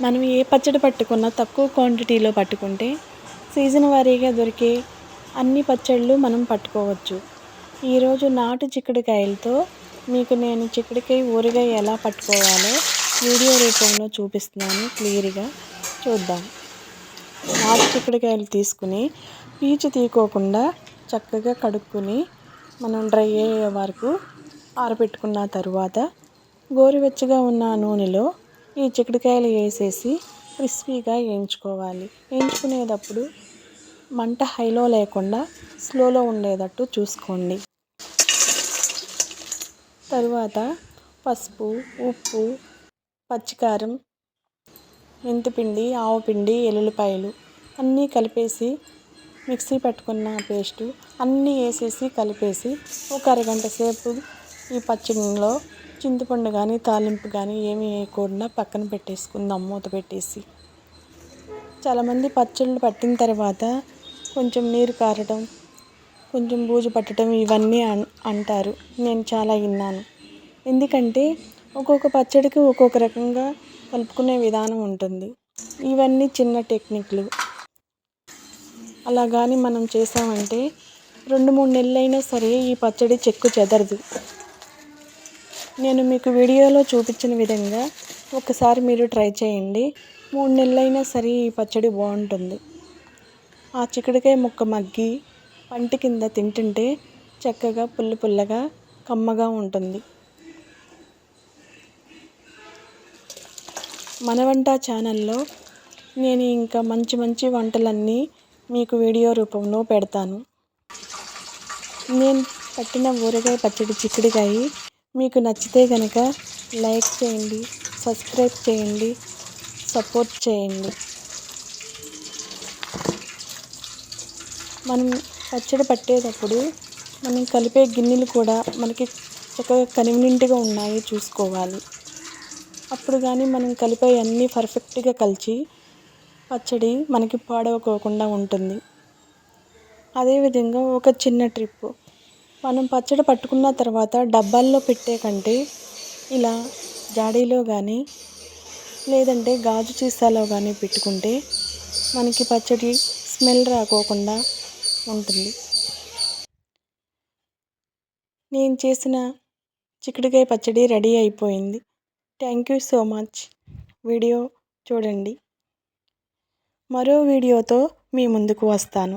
మనం ఏ పచ్చడి పట్టుకున్నా తక్కువ క్వాంటిటీలో పట్టుకుంటే సీజన్ వారీగా దొరికే అన్ని పచ్చళ్ళు మనం పట్టుకోవచ్చు. ఈరోజు నాటు చిక్కుడుకాయలతో మీకు నేను చిక్కుడుకాయ ఊరగాయ ఎలా పట్టుకోవాలో వీడియో రూపంలో చూపిస్తున్నాను క్లియర్గా. చూద్దాం. నాటు చిక్కుడుకాయలు తీసుకుని పీచు తీకోకుండా చక్కగా కడుక్కొని మనం డ్రై అయ్యే వరకు ఆరబెట్టుకున్న తర్వాత గోరువెచ్చగా ఉన్న నూనెలో ఈ చిక్కుడుకాయలు వేసేసి క్రిస్పీగా వేయించుకోవాలి. వేయించుకునేటప్పుడు మంట హైలో లేకుండా స్లోలో ఉండేటట్టు చూసుకోండి. తరువాత పసుపు ఉప్పు పచ్చికారం మెంతిపిండి ఆవపిండి ఎల్లుల్లిపాయలు అన్నీ కలిపేసి మిక్సీ పెట్టుకున్న పేస్టు అన్నీ వేసేసి కలిపేసి ఒక అరగంట సేపు ఈ పచ్చడిలో చింతపండు కానీ తాలింపు కానీ ఏమీ వేయకుండా పక్కన పెట్టేసుకుందాం మూత పెట్టేసి. చాలామంది పచ్చళ్ళు పట్టిన తర్వాత కొంచెం నీరు కారడం కొంచెం బూజు పట్టడం ఇవన్నీ అన్ అంటారు. నేను చాలా విన్నాను. ఎందుకంటే ఒక్కొక్క పచ్చడికి ఒక్కొక్క రకంగా కలుపుకునే విధానం ఉంటుంది. ఇవన్నీ చిన్న టెక్నిక్లు. అలా కానీ మనం చేసామంటే రెండు మూడు నెలలైనా సరే ఈ పచ్చడి చెక్కు చెదరదు. నేను మీకు వీడియోలో చూపించిన విధంగా ఒకసారి మీరు ట్రై చేయండి. మూడు నెలలైనా సరే ఈ పచ్చడి బాగుంటుంది. ఆ చిక్కుడుకాయ ముక్క మగ్గి పంటి కింద తింటుంటే చక్కగా పుల్ల పుల్లగా కమ్మగా ఉంటుంది. మన వంట ఛానల్లో నేను ఇంకా మంచి మంచి వంటలన్నీ మీకు వీడియో రూపంలో పెడతాను. నేను పట్టిన ఊరగాయ పచ్చడి చిక్కుడుకాయ మీకు నచ్చితే కనుక లైక్ చేయండి సబ్స్క్రైబ్ చేయండి సపోర్ట్ చేయండి. మనం పచ్చడి పట్టేటప్పుడు మనం కలిపే గిన్నెలు కూడా మనకి చక్కగా కన్వీనియంట్గా ఉన్నాయి చూసుకోవాలి. అప్పుడు కానీ మనం కలిపే అన్నీ పర్ఫెక్ట్గా కలిసి పచ్చడి మనకి పాడవకోకుండా ఉంటుంది. అదేవిధంగా ఒక చిన్న ట్రిప్పు. మనం పచ్చడి పట్టుకున్న తర్వాత డబ్బాల్లో పెట్టే కంటే ఇలా జాడీలో కానీ లేదంటే గాజు సీసాలో కానీ పెట్టుకుంటే మనకి పచ్చడి స్మెల్ రాకోకుండా ఉంటుంది. నేను చేసిన చిక్కుడుకాయ పచ్చడి రెడీ అయిపోయింది. Thank you so much. Video చూడండి. మరో వీడియోతో మీ ముందుకు వస్తాను.